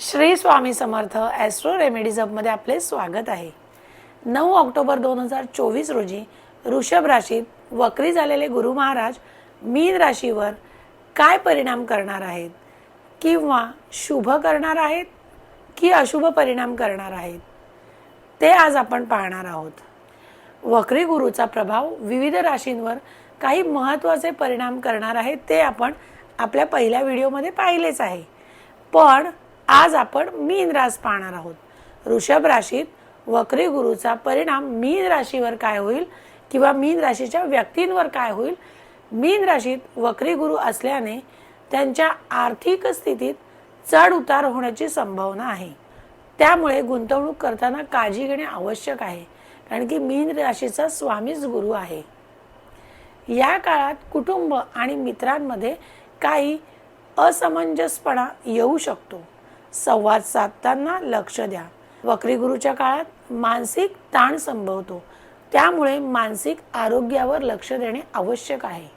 Shri Swami Samarth astro remedies हबमध्ये आपले स्वागत आहे. नऊ ऑक्टोबर दोन हजार चोवीस रोजी वृषभ राशीत वक्री झालेले गुरु महाराज मीन राशीवर काय परिणाम करणार आहेत? किंवा शुभ करणार आहेत की अशुभ परिणाम करणार आहेत? ते आज आपण पाहणार आहोत. वक्री गुरुचा प्रभाव विविध राशींवर काही महत्त्वाचे परिणाम करणार आहेत ते आपण आपल्या पहिल्या व्हिडिओमध्ये पाहिलेच आहे. पण आज आपण मीन रास पाहणार आहोत. वृषभ राशीत वक्री गुरुचा परिणाम मीन राशीवर काय होईल किंवा मीन राशीच्या व्यक्तींवर काय होईल? मीन राशीत वक्री गुरु असल्याने त्यांच्या आर्थिक स्थितीत चढ उतार होण्याची संभावना आहे. त्यामुळे गुंतवणूक करताना काळजी घेणे आवश्यक आहे कारण की मीन राशीचा स्वामीच गुरु आहे. या काळात कुटुंब आणि मित्रांमध्ये काही असमंजसपणा येऊ शकतो. संवाद साधताना लक्ष द्या. वक्री गुरुच्या काळात मानसिक ताण संभवतो. त्यामुळे मानसिक आरोग्यावर लक्ष देणे आवश्यक आहे.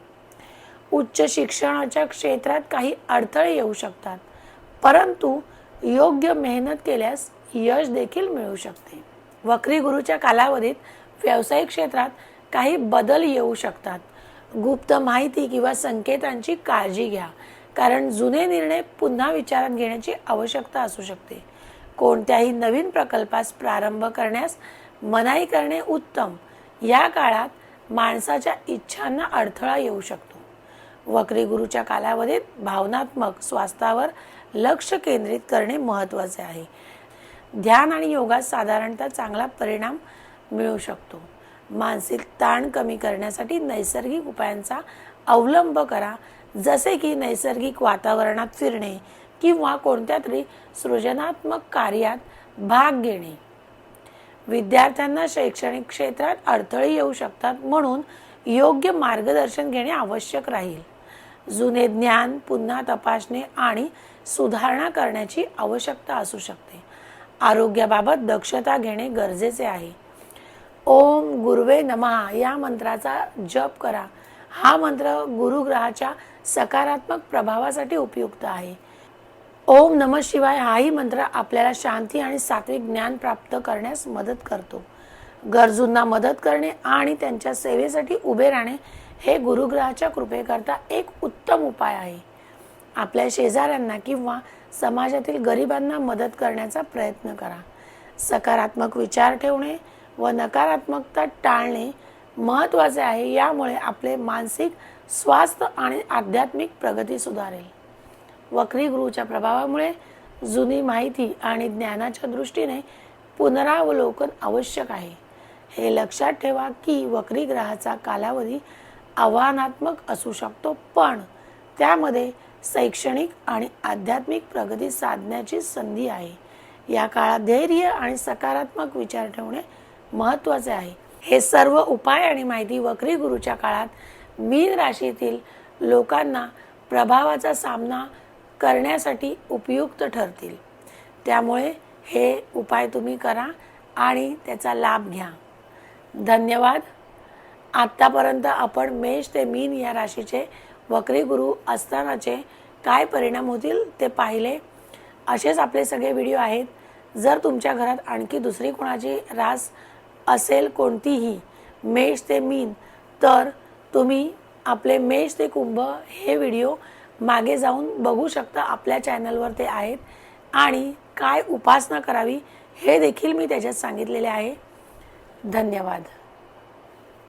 उच्च शिक्षणाच्या क्षेत्रात काही अडथळे येऊ शकतात परंतु योग्य मेहनत केल्यास यश देखील मिळू शकते. वक्री गुरुच्या कालावधीत व्यावसायिक क्षेत्रात काही बदल येऊ शकतात. गुप्त माहिती किंवा संकेतांची काळजी घ्या. कारण जुने निर्णय पुन्हा विचारात घेण्याची आवश्यकता असू शकते. कोणत्याही नवीन प्रकल्पास प्रारंभ करण्यास मनाई करणे उत्तम. या काळात माणसाच्या इच्छांना अडथळा येऊ शकतो. वक्री गुरुच्या कालावधीत भावनात्मक स्वास्थ्यावर लक्ष केंद्रित करणे महत्त्वाचे आहे. ध्यान आणि योगात साधारणतः चांगला परिणाम मिळू शकतो. मानसिक ताण कमी करण्यासाठी नैसर्गिक उपायांचा अवलंब करा. जसे की नैसर्गिक वातावरणात फिरणे किंवा कोणत्या तरी सृजनात्मक कार्यात भाग घेणे. विद्यार्थ्यांना शैक्षणिक क्षेत्रात अडथळे येऊ शकतात म्हणून योग्य मार्गदर्शन घेणे आवश्यक राहील. जुने ज्ञान पुन्हा तपासणे आणि सुधारणा करण्याची आवश्यकता असू शकते. आरोग्याबाबत दक्षता घेणे गरजेचे आहे. ओम गुरुवे नमः या मंत्राचा जप करा. हा मंत्र गुरुग्रहाच्या सकारात्मक प्रभावासाठी उपयुक्त आहे. ओम नम शिवाय हाही मंत्र आपल्याला शांती आणि सात्विक ज्ञान प्राप्त करण्यास मदत करतो. गरजूंना मदत करणे आणि त्यांच्या सेवेसाठी उभे राहणे हे गुरुग्रहाच्या कृपेकरता एक उत्तम उपाय आहे. आपल्या शेजाऱ्यांना किंवा समाजातील गरिबांना मदत करण्याचा प्रयत्न करा. सकारात्मक विचार ठेवणे व नकारात्मकता टाळणे महत्त्वाचे आहे. यामुळे आपले मानसिक स्वास्थ्य आणि आध्यात्मिक प्रगती सुधारेल. वक्री गुरुच्या प्रभावामुळे जुनी माहिती आणि ज्ञानाच्या दृष्टीने पुनरावलोकन आवश्यक आहे. हे लक्षात ठेवा की वक्री ग्रहाचा कालावधी आव्हानात्मक असू शकतो पण त्यामध्ये शैक्षणिक आणि आध्यात्मिक प्रगती साधण्याची संधी आहे. या काळात धैर्य आणि सकारात्मक विचार ठेवणे महत्त्वाचे आहे. हे सर्व उपाय आणि माहिती वक्री गुरुच्या काळात मीन राशीतील लोकांना प्रभावाचा सामना करण्यासाठी उपयुक्त ठरतील. त्यामुळे हे उपाय तुम्ही करा आणि त्याचा लाभ घ्या. धन्यवाद. आत्तापर्यंत आपण मेष ते मीन या राशीचे वक्री गुरु असतानाचे काय परिणाम होतील ते पाहिले. असेच आपले सगळे व्हिडिओ आहेत. जर तुमच्या घरात आणखी दुसरी कोणाची रास असेल कोणतीही मेष ते मीन तर तुम्ही आपले मेष ते कुंभ हे व्हिडिओ मागे जाऊन बघू शकता आपल्या चॅनलवर ते आहेत. आणि काय उपासना करावी हे देखील मी त्याच्यात सांगितलेले आहे. धन्यवाद.